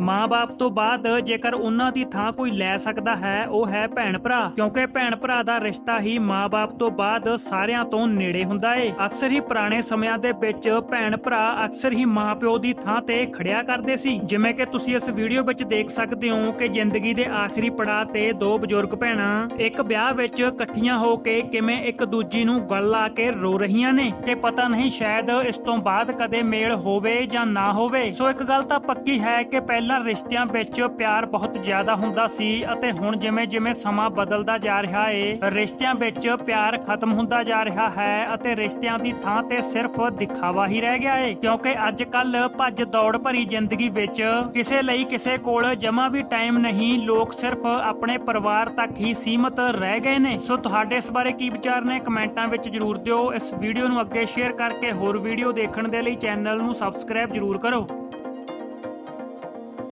ਮਾਂ-ਬਾਪ ਤੋਂ ਬਾਅਦ ਜੇਕਰ ਉਹਨਾਂ ਦੀ ਥਾਂ ਕੋਈ ਲੈ ਸਕਦਾ ਹੈ, ਉਹ ਹੈ ਭੈਣ ਭਰਾ ਕਿਉਂਕਿ ਭੈਣ ਭਰਾ ਦਾ ਰਿਸ਼ਤਾ ਹੀ ਮਾਂ-ਬਾਪ ਤੋਂ ਬਾਅਦ ਸਾਰਿਆਂ ਤੋਂ ਨੇੜੇ ਹੁੰਦਾ ਏ। ਅਕਸਰ ਹੀ ਪੁਰਾਣੇ ਸਮਿਆਂ ਦੇ ਵਿੱਚ ਭੈਣ ਭਰਾ ਅਕਸਰ ਹੀ ਮਾਂ-ਪਿਓ ਦੀ ਥਾਂ ਤੇ ਖੜਿਆ ਕਰਦੇ ਸੀ। ਜਿਵੇਂ ਕਿ ਤੁਸੀਂ ਇਸ ਵੀਡੀਓ ਵਿੱਚ ਦੇਖ ਸਕਦੇ ਹੋ ਕਿ ਜ਼ਿੰਦਗੀ ਦੇ ਆਖਰੀ ਪੜਾਅ ਤੇ ਦੋ ਬਜ਼ੁਰਗ ਭੈਣਾਂ ਇੱਕ ਵਿਆਹ ਵਿੱਚ ਇਕੱਠੀਆਂ ਹੋ ਕੇ ਕਿਵੇਂ ਇੱਕ ਦੂਜੀ ਨੂੰ ਗਲ ਲਾ ਕੇ ਰੋ ਰਹੀਆਂ ਨੇ ਤੇ ਪਤਾ ਨਹੀਂ ਸ਼ਾਇਦ ਇਸ ਤੋਂ ਬਾਅਦ ਕਦੇ ਮੇਲ ਹੋਵੇ ਜਾਂ ਨਾ ਹੋਵੇ। ਸੋ ਇੱਕ ਗੱਲ ਤਾਂ ਪੱਕੀ ਹੈ ਕਿ ਪਹਿਲੇ ਪਹਿਲਾਂ ਰਿਸ਼ਤਿਆਂ ਵਿੱਚ ਪਿਆਰ ਬਹੁਤ ਜ਼ਿਆਦਾ ਹੁੰਦਾ ਸੀ ਅਤੇ ਹੁਣ ਜਿਵੇਂ ਜਿਵੇਂ ਸਮਾਂ ਬਦਲਦਾ ਜਾ ਰਿਹਾ ਏ, ਰਿਸ਼ਤਿਆਂ ਵਿੱਚ ਪਿਆਰ ਖਤਮ ਹੁੰਦਾ ਜਾ ਰਿਹਾ ਹੈ ਅਤੇ ਰਿਸ਼ਤਿਆਂ ਦੀ ਥਾਂ ਤੇ ਸਿਰਫ ਦਿਖਾਵਾ ਹੀ ਰਹਿ ਗਿਆ ਏ। ਕਿਉਂਕਿ ਅੱਜ ਕੱਲ ਭੱਜ ਦੌੜ ਭਰੀ ਜ਼ਿੰਦਗੀ ਵਿੱਚ ਕਿਸੇ ਲਈ ਕਿਸੇ ਕੋਲ ਜਮਾ ਵੀ ਟਾਈਮ ਨਹੀਂ, ਲੋਕ ਸਿਰਫ ਆਪਣੇ ਪਰਿਵਾਰ ਤੱਕ ਹੀ ਸੀਮਤ ਰਹਿ ਗਏ ਨੇ। ਸੋ ਤੁਹਾਡੇ ਇਸ ਬਾਰੇ ਕੀ ਵਿਚਾਰ ਨੇ? ਕਮੈਂਟਾਂ ਵਿੱਚ ਜਰੂਰ ਦਿਓ। ਇਸ ਵੀਡੀਓ ਨੂੰ ਅੱਗੇ ਸ਼ੇਅਰ ਕਰਕੇ ਹੋਰ ਵੀਡੀਓ ਦੇਖਣ ਦੇ ਲਈ ਚੈਨਲ ਨੂੰ ਸਬਸਕ੍ਰਾਈਬ ਜਰੂਰ ਕਰੋ।